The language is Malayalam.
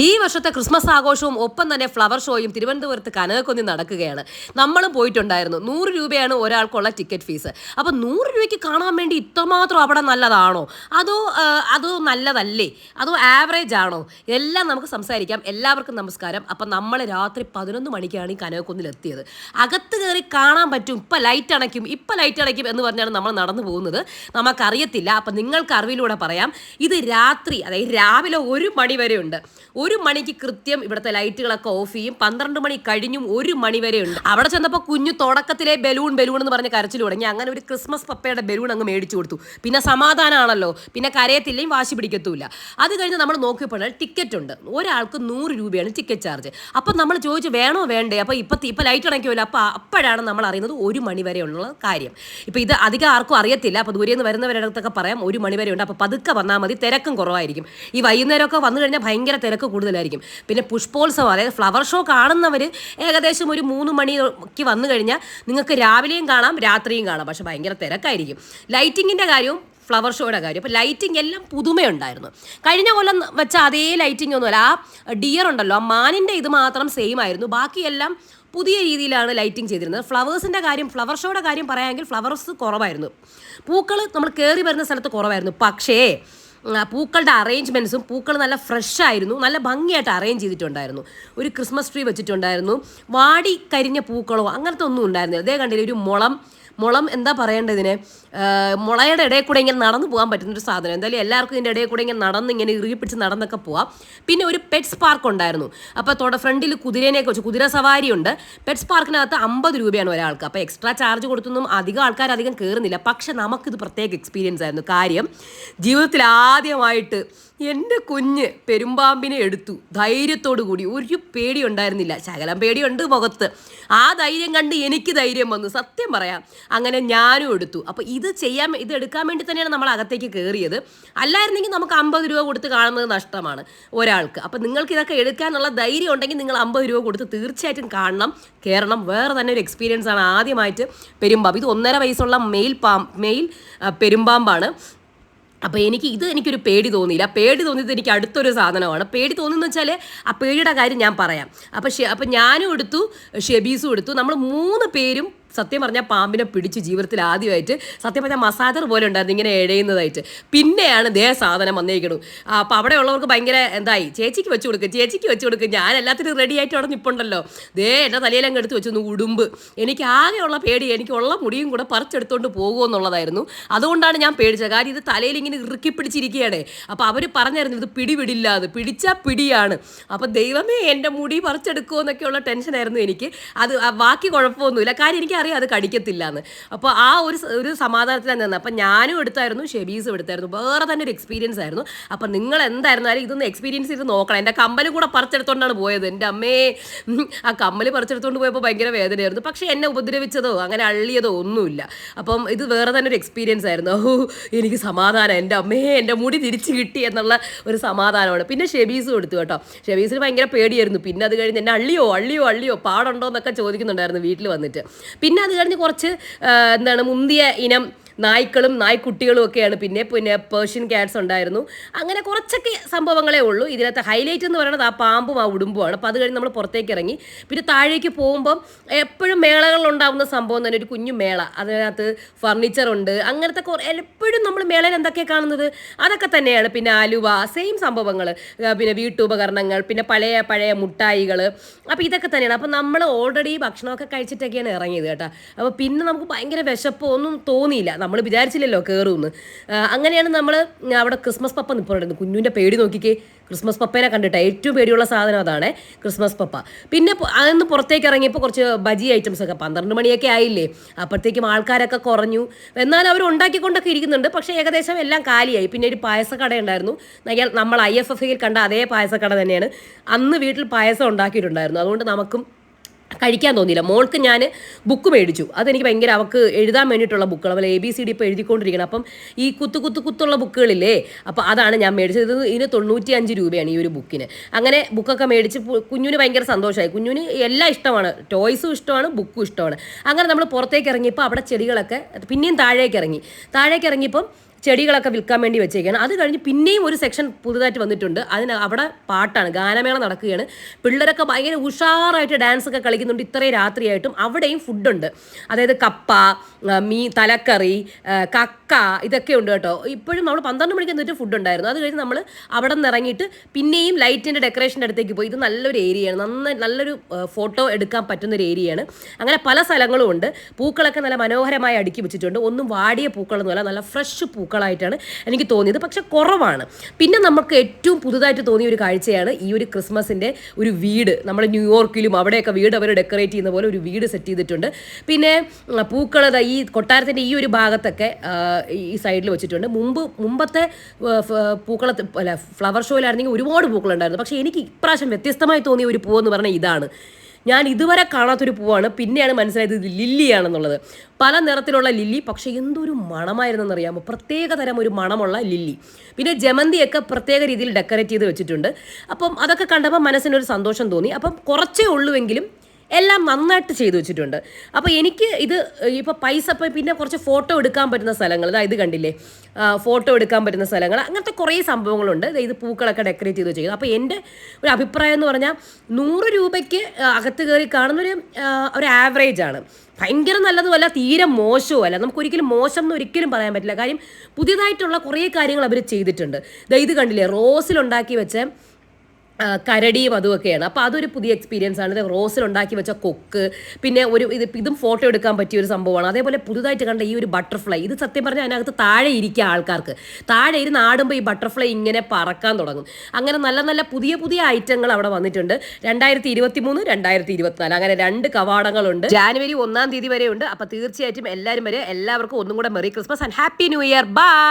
ഈ വർഷത്തെ ക്രിസ്മസ് ആഘോഷവും ഒപ്പം തന്നെ ഫ്ലവർ ഷോയും തിരുവനന്തപുരത്ത് കനകക്കൊന്നി നടക്കുകയാണ്. നമ്മളും പോയിട്ടുണ്ടായിരുന്നു. നൂറ് രൂപയാണ് ഒരാൾക്കുള്ള ടിക്കറ്റ് ഫീസ് അപ്പം നൂറ് രൂപയ്ക്ക് കാണാൻ വേണ്ടി ഇത്രമാത്രം അവിടെ നല്ലതാണോ? അതോ അതോ നല്ലതല്ലേ? അതോ ആവറേജ് ആണോ? എല്ലാം നമുക്ക് സംസാരിക്കാം. എല്ലാവർക്കും നമസ്കാരം. അപ്പം നമ്മൾ രാത്രി പതിനൊന്ന് മണിക്കാണ് ഈ കനകക്കുന്നിൽ എത്തിയത്. അകത്ത് കയറി കാണാൻ പറ്റും. ഇപ്പം ലൈറ്റ് അണയ്ക്കും. ഇപ്പം ലൈറ്റ് അണയ്ക്കും എന്ന് പറഞ്ഞാണ് നമ്മൾ നടന്നു പോകുന്നത്. നമുക്കറിയത്തില്ല. അപ്പം നിങ്ങൾക്ക് അറിവിലൂടെ പറയാം. ഇത് രാത്രി അതായത് രാവിലെ ഒരു മണി വരെ ഉണ്ട് ഒരു മണിക്ക് കൃത്യം ഇവിടുത്തെ ലൈറ്റുകളൊക്കെ ഓഫ് ചെയ്യും. പന്ത്രണ്ട് മണി കഴിഞ്ഞും ഒരു മണി വരെ ഉണ്ട്. അവിടെ ചെന്നപ്പോൾ കുഞ്ഞു തുടക്കത്തിലെ ബലൂൺ ബലൂൺ എന്ന് പറഞ്ഞ് കരച്ചിൽ തുടങ്ങി. അങ്ങനെ ഒരു ക്രിസ്മസ് പപ്പയുടെ ബലൂൺ അങ്ങ് മേടിച്ചു കൊടുത്തു. പിന്നെ സമാധാനമാണല്ലോ പിന്നെ കരയത്തില്ലേയും വാശി പിടിക്കത്തുമില്ല അത് കഴിഞ്ഞ് നമ്മൾ നോക്കിയപ്പോൾ ടിക്കറ്റ് ഉണ്ട്. ഒരാൾക്ക് നൂറ് രൂപയാണ് ടിക്കറ്റ് ചാർജ്. അപ്പം നമ്മൾ ചോദിച്ചു വേണോ വേണ്ടേ? അപ്പോൾ ഇപ്പം ഇപ്പം ലൈറ്റ് അണയ്ക്കുമല്ലോ. അപ്പോൾ അപ്പോഴാണ് നമ്മൾ അറിയുന്നത് ഒരു മണി വരെ ഉള്ള കാര്യം. ഇപ്പോൾ ഇത് അധികം ആർക്കും അറിയത്തില്ല. അപ്പോൾ ദൂരെ നിന്ന് വരുന്നവരടുത്തൊക്കെ പറയാം ഒരു മണി വരെ ഉണ്ട്. അപ്പോൾ പതുക്കെ വന്നാൽ മതി. തിരക്കും കുറവായിരിക്കും. ഈ വൈകുന്നേരമൊക്കെ വന്നു കഴിഞ്ഞാൽ ഭയങ്കര തിരക്ക് കൂടുതലായിരിക്കും. പിന്നെ പുഷ്പോത്സവം അതായത് ഫ്ലവർ ഷോ കാണുന്നവർ ഏകദേശം ഒരു മൂന്ന് മണിക്ക് വന്നു കഴിഞ്ഞാൽ നിങ്ങൾക്ക് രാവിലെയും കാണാം രാത്രിയും കാണാം. പക്ഷേ ഭയങ്കര തിരക്കായിരിക്കും. ലൈറ്റിങ്ങിന്റെ കാര്യവും ഫ്ലവർ ഷോയുടെ കാര്യം അപ്പോൾ ലൈറ്റിംഗ് എല്ലാം പുതുമയുണ്ടായിരുന്നു. കഴിഞ്ഞ കൊല്ലം വെച്ച അതേ ലൈറ്റിംഗ് ഒന്നുമല്ല. ആ ഡിയർ ഉണ്ടല്ലോ ആ മാനിന്റെ ഇത് മാത്രം സെയിം ആയിരുന്നു. ബാക്കിയെല്ലാം പുതിയ രീതിയിലാണ് ലൈറ്റിംഗ് ചെയ്തിരുന്നത്. ഫ്ലവേഴ്സിന്റെ കാര്യം ഫ്ലവർ ഷോയുടെ കാര്യം പറയാമെങ്കിൽ ഫ്ലവേഴ്സ് കുറവായിരുന്നു. പൂക്കൾ നമ്മൾ കയറി വരുന്ന സ്ഥലത്ത് കുറവായിരുന്നു. പക്ഷേ പൂക്കളുടെ അറേഞ്ച്മെന്റ്സും പൂക്കൾ നല്ല ഫ്രഷ് ആയിരുന്നു. നല്ല ഭംഗിയായിട്ട് അറേഞ്ച് ചെയ്തിട്ടുണ്ടായിരുന്നു. ഒരു ക്രിസ്മസ് ട്രീ വെച്ചിട്ടുണ്ടായിരുന്നു. വാടി കരിഞ്ഞ പൂക്കളോ അങ്ങനത്തെ ഒന്നും ഉണ്ടായിരുന്നില്ല. അതേ കണ്ടില്ല ഒരു മുളം മുളം എന്താ പറയേണ്ടത് ഇതിനെ? മുളയുടെ ഇടയിൽ കൂടെ ഇങ്ങനെ നടന്നു പോകാൻ പറ്റുന്ന ഒരു സാധനം. എന്തായാലും എല്ലാവർക്കും ഇതിന്റെ ഇടയിൽ കൂടെ ഇങ്ങനെ നടന്ന് ഇങ്ങനെ ഇറുകി പിടിച്ച് നടന്നൊക്കെ പോവാം. പിന്നെ ഒരു പെറ്റ്സ് പാർക്ക് ഉണ്ടായിരുന്നു. അപ്പോൾ തൊട ഫ്രണ്ടിൽ കുതിരേനെയൊക്കെ വെച്ച് കുതിര സവാരി ഉണ്ട്. പെറ്റ്സ് പാർക്കിനകത്ത് അമ്പത് രൂപയാണ് ഒരാൾക്ക്. അപ്പോൾ എക്സ്ട്രാ ചാർജ് കൊടുത്തൊന്നും അധികം ആൾക്കാർ അധികം കയറുന്നില്ല പക്ഷെ നമുക്കിത് പ്രത്യേക എക്സ്പീരിയൻസ് ആയിരുന്നു. കാര്യം ജീവിതത്തിൽ ആദ്യമായിട്ട് എന്റെ കുഞ്ഞ് പെരുമ്പാമ്പിനെ എടുത്തു. ധൈര്യത്തോടു കൂടി. ഒരു പേടി ഉണ്ടായിരുന്നില്ല. ശകലം പേടിയുണ്ട് മുഖത്ത്. ആ ധൈര്യം കണ്ട് എനിക്ക് ധൈര്യം വന്നു. സത്യം പറയാം. അങ്ങനെ ഞാനും എടുത്തു. അപ്പോൾ ഇത് ചെയ്യാൻ ഇത് എടുക്കാൻ വേണ്ടി തന്നെയാണ് നമ്മൾ അകത്തേക്ക് കയറിയത് അല്ലായിരുന്നെങ്കിൽ നമുക്ക് അമ്പത് രൂപ കൊടുത്ത് കാണുന്നത് നഷ്ടമാണ് ഒരാൾക്ക്. അപ്പോൾ നിങ്ങൾക്ക് ഇതൊക്കെ എടുക്കാനുള്ള ധൈര്യം ഉണ്ടെങ്കിൽ നിങ്ങൾ അമ്പത് രൂപ കൊടുത്ത് തീർച്ചയായിട്ടും കാണണം. കയറണം വേറെ തന്നെ ഒരു എക്സ്പീരിയൻസ് ആണ്. ആദ്യമായിട്ട് പെരുമ്പാമ്പ്. ഇത് ഒന്നര വയസ്സുള്ള മെയിൽ പാമ്പ് മെയിൽ പെരുമ്പാമ്പാണ്. അപ്പോൾ എനിക്ക് ഇത് എനിക്കൊരു പേടി തോന്നിയില്ല. പേടി തോന്നിയത് എനിക്ക് അടുത്തൊരു സാധനമാണ്. പേടി തോന്നുന്നു വെച്ചാൽ ആ പേടിയുടെ കാര്യം ഞാൻ പറയാം. അപ്പോൾ ഷെ അപ്പോൾ ഞാനും എടുത്തു ഷെബീസും എടുത്തു. നമ്മൾ മൂന്ന് പേരും സത്യം പറഞ്ഞാൽ പാമ്പിനെ പിടിച്ച് ജീവിതത്തിൽ ആദ്യമായിട്ട് സത്യം പറഞ്ഞാൽ മസാജർ പോലെ ഉണ്ടായിരുന്നു ഇങ്ങനെ എഴയുന്നതായിട്ട് പിന്നെയാണ് ദേ സാധനം വന്നേക്കണു. അപ്പോൾ അവിടെ ഉള്ളവർക്ക് ഭയങ്കര എന്തായി? ചേച്ചിക്ക് വെച്ച് കൊടുക്കും ചേച്ചിക്ക് വെച്ച് കൊടുക്കും. ഞാൻ എല്ലാത്തിനും റെഡി ആയിട്ട് അവിടെ നിപ്പുണ്ടല്ലോ. ദേ എന്റെ തലയിലങ്ങ് എടുത്ത് വെച്ചു ഉടുമ്പ്. എനിക്ക് ആകെയുള്ള പേടി എനിക്കുള്ള മുടിയും കൂടെ പറിച്ചെടുത്തോണ്ട് പോകുമെന്നുള്ളതായിരുന്നു അതുകൊണ്ടാണ് ഞാൻ പേടിച്ചത്. കാര്യം ഇത് തലയിൽ ഇങ്ങനെ ഇറുക്കി പിടിച്ചിരിക്കുകയാണ്. അപ്പോൾ അവർ പറഞ്ഞായിരുന്നു ഇത് പിടിപിടില്ല അത് പിടിച്ചാൽ പിടിയാണ്. അപ്പോൾ ദൈവമേ എന്റെ മുടി പറിച്ചെടുക്കുമോ എന്നൊക്കെയുള്ള ടെൻഷനായിരുന്നു എനിക്ക്. അത് ബാക്കി കുഴപ്പമൊന്നുമില്ല. കാര്യം എനിക്കറിയാം അത് കടിക്കത്തില്ല എന്ന് അപ്പോൾ ആ ഒരു ഒരു സമാധാനത്തിലാണ് നിന്നത് അപ്പം ഞാനും എടുത്തായിരുന്നു ഷെബീസും എടുത്തായിരുന്നു. വേറെ തന്നെ ഒരു എക്സ്പീരിയൻസ് ആയിരുന്നു. അപ്പം നിങ്ങൾ എന്തായിരുന്നാലും ഇതൊന്ന് എക്സ്പീരിയൻസ് ചെയ്ത് നോക്കണം. എന്റെ കമ്മൽ കൂടെ പറിച്ചെടുത്തോണ്ടാണ് പോയത്. എന്റെ അമ്മേ ആ കമ്മൽ പറിച്ചെടുത്തോണ്ട് പോയപ്പോൾ ഭയങ്കര വേദനയായിരുന്നു. പക്ഷേ എന്നെ ഉപദ്രവിച്ചതോ അങ്ങനെ അള്ളിയതോ ഒന്നുമില്ല. അപ്പം ഇത് വേറെ തന്നെ ഒരു എക്സ്പീരിയൻസ് ആയിരുന്നു. ഓ എനിക്ക് സമാധാനം. എന്റെ അമ്മേ എന്റെ മുടി തിരിച്ചു കിട്ടി എന്നുള്ള ഒരു സമാധാനമാണ്. പിന്നെ ഷെബീസും എടുത്തു കേട്ടോ. ഷെബീസിന് ഭയങ്കര പേടിയായിരുന്നു. പിന്നെ അത് കഴിഞ്ഞ് എന്നെ അള്ളിയോ അള്ളിയോ അള്ളിയോ പാടുണ്ടോ എന്നൊക്കെ ചോദിക്കുന്നുണ്ടായിരുന്നു വീട്ടിൽ വന്നിട്ട്. പിന്നെ അത് കഴിഞ്ഞ് കുറച്ച് എന്താണ് മുന്തിയ ഇനം നായ്ക്കളും നായ്ക്കുട്ടികളും ഒക്കെയാണ്. പിന്നെ പിന്നെ പേർഷ്യൻ ക്യാറ്റ്സ് ഉണ്ടായിരുന്നു. അങ്ങനെ കുറച്ചൊക്കെ സംഭവങ്ങളേ ഉള്ളൂ. ഇതിനകത്ത് ഹൈലൈറ്റ് എന്ന് പറയുന്നത് ആ പാമ്പും ആ ഉടുമ്പുമാണ്. അപ്പോൾ അത് കഴിഞ്ഞ് നമ്മൾ പുറത്തേക്ക് ഇറങ്ങി. പിന്നെ താഴേക്ക് പോകുമ്പം എപ്പോഴും മേളകളിൽ ഉണ്ടാകുന്ന സംഭവം തന്നെ ഒരു കുഞ്ഞു മേള. അതിനകത്ത് ഫർണിച്ചർ ഉണ്ട്. അങ്ങനത്തെ എപ്പോഴും നമ്മൾ മേളയിൽ എന്തൊക്കെ കാണുന്നത്? അതൊക്കെ തന്നെയാണ്. പിന്നെ ആലുവ സെയിം സംഭവങ്ങൾ. പിന്നെ വീട്ടുപകരണങ്ങൾ പിന്നെ പഴയ പഴയ മുട്ടായികൾ അപ്പോൾ ഇതൊക്കെ തന്നെയാണ്. അപ്പോൾ നമ്മൾ ഓൾറെഡി ഭക്ഷണമൊക്കെ കഴിച്ചിട്ടൊക്കെയാണ് ഇറങ്ങിയത് കേട്ടോ. അപ്പോൾ പിന്നെ നമുക്ക് ഭയങ്കര വിശപ്പോ ഒന്നും തോന്നിയില്ല. നമ്മൾ വിചാരിച്ചില്ലല്ലോ കയറുമെന്ന് അങ്ങനെയാണ് നമ്മൾ അവിടെ ക്രിസ്മസ് പപ്പ നിൽപ്പുണ്ടായിരുന്നു കുഞ്ഞുവിന്റെ പേടി നോക്കിക്കേ. ക്രിസ്മസ് പപ്പേനെ കണ്ടിട്ട് ഏറ്റവും പേടിയുള്ള സാധനം അതാണ് ക്രിസ്മസ് പപ്പ. പിന്നെ അന്ന് പുറത്തേക്ക് ഇറങ്ങിയപ്പോൾ കുറച്ച് ബജി ഐറ്റംസ് ഒക്കെ പന്ത്രണ്ട് മണിയൊക്കെ ആയില്ലേ? അപ്പോഴത്തേക്കും ആൾക്കാരൊക്കെ കുറഞ്ഞു. എന്നാൽ അവർ ഉണ്ടാക്കിക്കൊണ്ടൊക്കെ ഇരിക്കുന്നുണ്ട്. പക്ഷേ ഏകദേശം എല്ലാം കാലിയായി. പിന്നെ ഒരു പായസക്കട ഉണ്ടായിരുന്നു. നമ്മൾ ഐ എഫ് എഫ് കണ്ട അതേ പായസക്കട തന്നെയാണ്. അന്ന് വീട്ടിൽ പായസം ഉണ്ടാക്കിയിട്ടുണ്ടായിരുന്നു. അതുകൊണ്ട് നമുക്കും കഴിക്കാൻ തോന്നിയില്ല. മോൾക്ക് ഞാൻ ബുക്ക് മേടിച്ചു. അതെനിക്ക് ഭയങ്കര അവൾക്ക് എഴുതാൻ വേണ്ടിയിട്ടുള്ള ബുക്കുകൾ. അതുപോലെ എ ബി സി ഡി ഇപ്പോൾ എഴുതിക്കൊണ്ടിരിക്കണം. അപ്പം ഈ കുത്തു കുത്തു കുത്തുള്ള ബുക്കുകളില്ലേ അപ്പോൾ അതാണ് ഞാൻ മേടിച്ചത്. ഇത് ഇതിന് തൊണ്ണൂറ്റി അഞ്ച് രൂപയാണ് ഈ ഒരു ബുക്കിന്. അങ്ങനെ ബുക്കൊക്കെ മേടിച്ച് കുഞ്ഞിന് ഭയങ്കര സന്തോഷമായി. കുഞ്ഞിന് എല്ലാം ഇഷ്ടമാണ്. ടോയ്സും ഇഷ്ടമാണ് ബുക്കും ഇഷ്ടമാണ്. അങ്ങനെ നമ്മൾ പുറത്തേക്ക് ഇറങ്ങിയപ്പോൾ അവിടെ ചെടികളൊക്കെ പിന്നെയും താഴേക്ക് ഇറങ്ങി. താഴേക്ക് ഇറങ്ങിയപ്പം ചെടികളൊക്കെ വിൽക്കാൻ വേണ്ടി വെച്ചേക്കാണ്. അത് കഴിഞ്ഞ് പിന്നെയും ഒരു സെക്ഷൻ പുതുതായിട്ട് വന്നിട്ടുണ്ട്. അതിന് അവിടെ പാട്ടാണ് ഗാനമേള നടക്കുകയാണ്. പിള്ളേരൊക്കെ ഭയങ്കര ഉഷാറായിട്ട് ഡാൻസ് ഒക്കെ കളിക്കുന്നുണ്ട്. ഇത്രയും രാത്രിയായിട്ടും അവിടെയും ഫുഡുണ്ട് അതായത് കപ്പ മീ തലക്കറി കക്ക ഇതൊക്കെ ഉണ്ട് കേട്ടോ. ഇപ്പോഴും നമ്മൾ പന്ത്രണ്ട് മണിക്ക് എന്നിട്ട് ഫുഡ് ഉണ്ടായിരുന്നു. അത് കഴിഞ്ഞ് നമ്മൾ അവിടെ നിന്ന് ഇറങ്ങിയിട്ട് പിന്നെയും ലൈറ്റിന്റെ ഡെക്കറേഷന്റെ അടുത്തേക്ക് പോയി. ഇത് നല്ലൊരു ഏരിയയാണ് നന്നായി നല്ലൊരു ഫോട്ടോ എടുക്കാൻ പറ്റുന്ന ഒരു ഏരിയയാണ് അങ്ങനെ പല സ്ഥലങ്ങളും ഉണ്ട്. പൂക്കളൊക്കെ നല്ല മനോഹരമായി അടുക്കി വെച്ചിട്ടുണ്ട്. ഒന്നും വാടിയ പൂക്കളൊന്നുമല്ല. നല്ല ഫ്രഷ് പൂക്കളായിട്ടാണ് എനിക്ക് തോന്നിയത്. പക്ഷെ കുറവാണ്. പിന്നെ നമുക്ക് ഏറ്റവും പുതുതായിട്ട് തോന്നിയ ഒരു കാഴ്ചയാണ് ഈ ഒരു ക്രിസ്മസിന്റെ ഒരു വീട്. നമ്മൾ ന്യൂയോർക്കിലും അവിടെയൊക്കെ വീട് അവർ ഡെക്കറേറ്റ് ചെയ്യുന്ന പോലെ ഒരു വീട് സെറ്റ് ചെയ്തിട്ടുണ്ട്. പിന്നെ പൂക്കൾ ഈ കൊട്ടാരത്തിന്റെ ഈ ഒരു ഭാഗത്തൊക്കെ ഈ സൈഡിൽ വെച്ചിട്ടുണ്ട്. മുമ്പ് മുമ്പത്തെ പൂക്കള അല്ല ഫ്ലവർ ഷോയിലായിരുന്നെങ്കിൽ ഒരുപാട് പൂക്കളുണ്ടായിരുന്നു. പക്ഷേ എനിക്ക് ഇപ്രാവശ്യം വ്യത്യസ്തമായി തോന്നിയ ഒരു പൂവെന്ന് പറഞ്ഞാൽ ഇതാണ്. ഞാൻ ഇതുവരെ കാണാത്തൊരു പൂവാണ്. പിന്നെയാണ് മനസ്സിലായത് ഇത് ലില്ലിയാണെന്നുള്ളത്. പല നിറത്തിലുള്ള ലില്ലി പക്ഷേ എന്തൊരു മണമായിരുന്നെന്ന് അറിയാമോ? പ്രത്യേക തരം ഒരു മണമുള്ള ലില്ലി. പിന്നെ ജമന്തിയൊക്കെ പ്രത്യേക രീതിയിൽ ഡെക്കറേറ്റ് ചെയ്ത് വെച്ചിട്ടുണ്ട്. അപ്പം അതൊക്കെ കണ്ടപ്പോൾ മനസ്സിനൊരു സന്തോഷം തോന്നി. അപ്പം കുറച്ചേ ഉള്ളുവെങ്കിലും എല്ലാം നന്നായിട്ട് ചെയ്തു വെച്ചിട്ടുണ്ട്. അപ്പോൾ എനിക്ക് ഇത് ഇപ്പോൾ പൈസ പിന്നെ കുറച്ച് ഫോട്ടോ എടുക്കാൻ പറ്റുന്ന സ്ഥലങ്ങൾ ഇതാ ഇത് കണ്ടില്ലേ? ഫോട്ടോ എടുക്കാൻ പറ്റുന്ന സ്ഥലങ്ങൾ അങ്ങനത്തെ കുറേ സംഭവങ്ങളുണ്ട്. ഇത് പൂക്കളൊക്കെ ഡെക്കറേറ്റ് ചെയ്ത് വെച്ചിരിക്കുന്നത് അപ്പോൾ എന്റെ ഒരു അഭിപ്രായം എന്ന് പറഞ്ഞാൽ നൂറ് രൂപയ്ക്ക് അകത്ത് കയറി കാണുന്നൊരു ഒരു ആവറേജ് ആണ്. ഭയങ്കര നല്ലതുമല്ല തീരെ മോശവും അല്ല നമുക്ക് മോശം എന്ന് ഒരിക്കലും പറയാൻ പറ്റില്ല. കാര്യം പുതിയതായിട്ടുള്ള കുറേ കാര്യങ്ങൾ അവർ ചെയ്തിട്ടുണ്ട്. ഇത് കണ്ടില്ലേ? റോസിലുണ്ടാക്കി വെച്ച കരടിയും അതുമൊക്കെയാണ്. അപ്പോൾ അതൊരു പുതിയ എക്സ്പീരിയൻസ് ആണ്. ഇത് റോസിൽ ഉണ്ടാക്കി വെച്ച കൊക്ക് പിന്നെ ഒരു ഇത് ഇതും ഫോട്ടോ എടുക്കാൻ പറ്റിയ ഒരു സംഭവമാണ്. അതേപോലെ പുതുതായിട്ട് കണ്ട ഈ ഒരു ബട്ടർഫ്ലൈ ഇത് സത്യം പറഞ്ഞാൽ അതിനകത്ത് താഴെ ഇരിക്കുക ആൾക്കാർക്ക്. താഴെ ഇരുന്ന് ആടുമ്പോൾ ഈ ബട്ടർഫ്ലൈ ഇങ്ങനെ പറക്കാൻ തുടങ്ങും. അങ്ങനെ നല്ല നല്ല പുതിയ പുതിയ ഐറ്റങ്ങൾ അവിടെ വന്നിട്ടുണ്ട്. രണ്ടായിരത്തി ഇരുപത്തി മൂന്ന് രണ്ടായിരത്തി ഇരുപത്തിനാല് അങ്ങനെ രണ്ട് കവാടങ്ങളുണ്ട്. ജാനുവരി ഒന്നാം തീയതി വരെ ഉണ്ട് അപ്പോൾ തീർച്ചയായിട്ടും എല്ലാവരും വരെ എല്ലാവർക്കും ഒന്നും കൂടെ merry Christmas and happy new year bye